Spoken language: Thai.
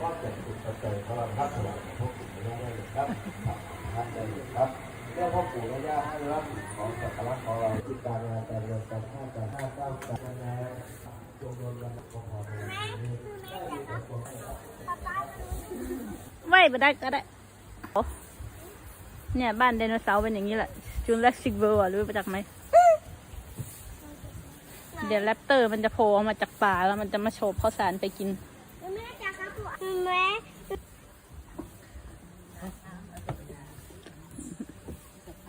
ก็จะถูกปัจจัยพลังพัฒนาของพ่อปู่แม่ย่าได้เลยครับท่านได้เลยครับเรื่องพ่อปู่แม่ย่าให้รับของสักการะของเราที่การงานการเงินการค้าการห้าเก้าการงานจงรวมกันของเราในนี้ได้มีแต่ความให้เราไหวไปได้ก็ได้ เนี่ยบ้านไดโนเสาร์เป็นอย่างนี้แหละจูเลสิกเวิร์รู้จักไหมเดี๋ยวแรปเตอร์มันจะโผล่ออกมาจากป่าแล้วมันจะมาโฉบข้าวสารไปกิน